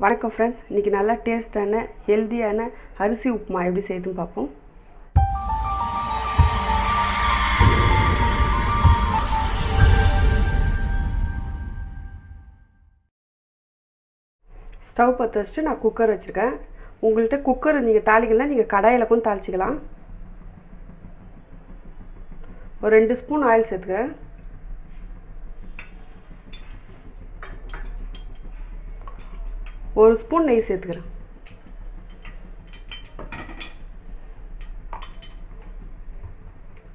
வணக்கம் ஃப்ரெண்ட்ஸ் இன்றைக்கி நல்லா டேஸ்டான ஹெல்த்தியான அரிசி உப்புமா எப்படி செய்யுதுன்னு பார்ப்போம். ஸ்டவ் பற்ற வச்சுட்டு நான் குக்கர் வச்சுருக்கேன். உங்கள்கிட்ட குக்கர் நீங்கள் தாளிக்கலாம் நீங்கள் கடாயில் கூட தாளிச்சிக்கலாம். ஒரு ரெண்டு ஸ்பூன் ஆயில் சேர்த்துக்கிறேன். ஒரு ஸ்பூன் நெய் சேர்த்துக்கிறேன்.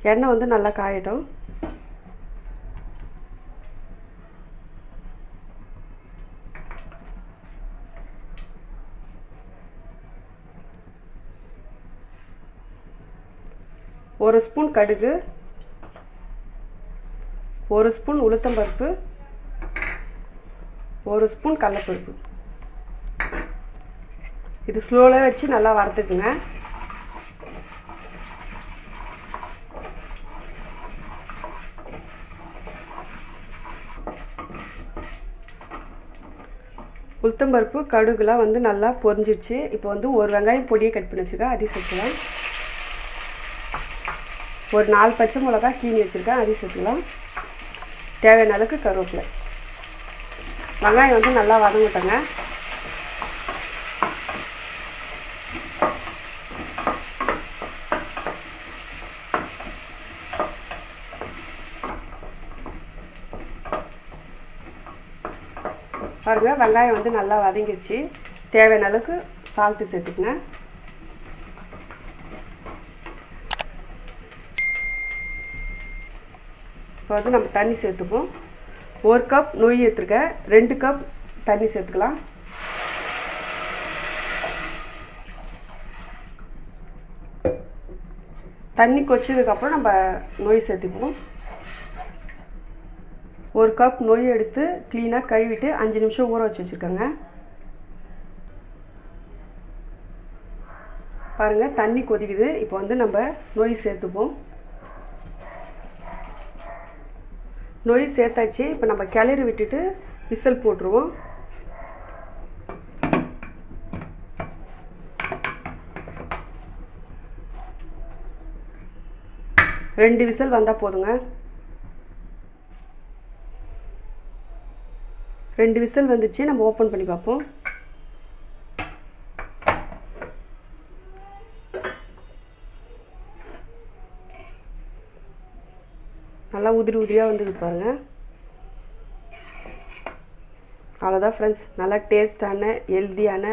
எண்ணெய் வந்து நல்லா காயட்டும். ஒரு ஸ்பூன் கடுகு. ஒரு ஸ்பூன் உளுத்தம்பருப்பு. ஒரு ஸ்பூன் கடலப்பருப்பு. இது ஸ்லோவில் வச்சு நல்லா வறுத்துக்குங்க. உளுத்தம்பருப்பு கடுகுலாம் வந்து நல்லா பொரிஞ்சிடுச்சு. இப்போ வந்து ஒரு வெங்காயம் பொடியை கட் பண்ணி வச்சுருக்கேன். அதையும் சேர்த்துக்கலாம். ஒரு நாலு பச்சை மிளகா கீனி வச்சுருக்கேன். அதையும் சேர்த்துக்கலாம். தேவையான அளவுக்கு கருவேப்பிலை. வெங்காயம் வந்து நல்லா வதங்கிட்டேங்க. பாருங்க வெங்காயம் வந்து நல்லா வதங்கிடுச்சு தேவையான அளவுக்கு சால்ட்டு சேர்த்துக்குங்க. இப்போ வந்து நம்ம தண்ணி சேர்த்துப்போம். ஒரு கப் நொய் எடுத்துருக்கேன் ரெண்டு கப் தண்ணி சேர்த்துக்கலாம். தண்ணி கொச்சதுக்கப்புறம் நம்ம நொய் சேர்த்துக்குவோம் ஒரு கப் நொய் எடுத்து க்ளீனாக கழுவிட்டு அஞ்சு நிமிஷம் ஊற வச்சு வச்சுருக்கோங்க. பாருங்கள் தண்ணி கொதிக்குது. இப்போ வந்து நம்ம நொய் சேர்த்துப்போம். நொய் சேர்த்தாச்சு. இப்போ நம்ம கிளறி விட்டுட்டு விசில் போட்டுருவோம். ரெண்டு விசில் வந்தால் போதுங்க. ரெண்டு விசில் வந்துச்சு நம்ம ஓப்பன் பண்ணி பார்ப்போம். நல்லா உதிரி உதிரியாக வந்துது பாருங்கள் அவ்வளோதான் ஃப்ரெண்ட்ஸ் நல்லா டேஸ்டான ஹெல்த்தியான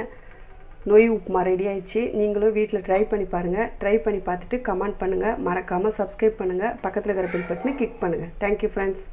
நொய் உப்புமா ரெடி ஆயிடுச்சு. நீங்களும் வீட்டில் ட்ரை பண்ணி பாருங்கள் ட்ரை பண்ணி பார்த்துட்டு கமெண்ட் பண்ணுங்கள் மறக்காமல் சப்ஸ்கிரைப் பண்ணுங்கள் பக்கத்தில் இருக்கிற பில் பட்டனை கிளிக் பண்ணுங்கள் தேங்க்யூ ஃப்ரெண்ட்ஸ்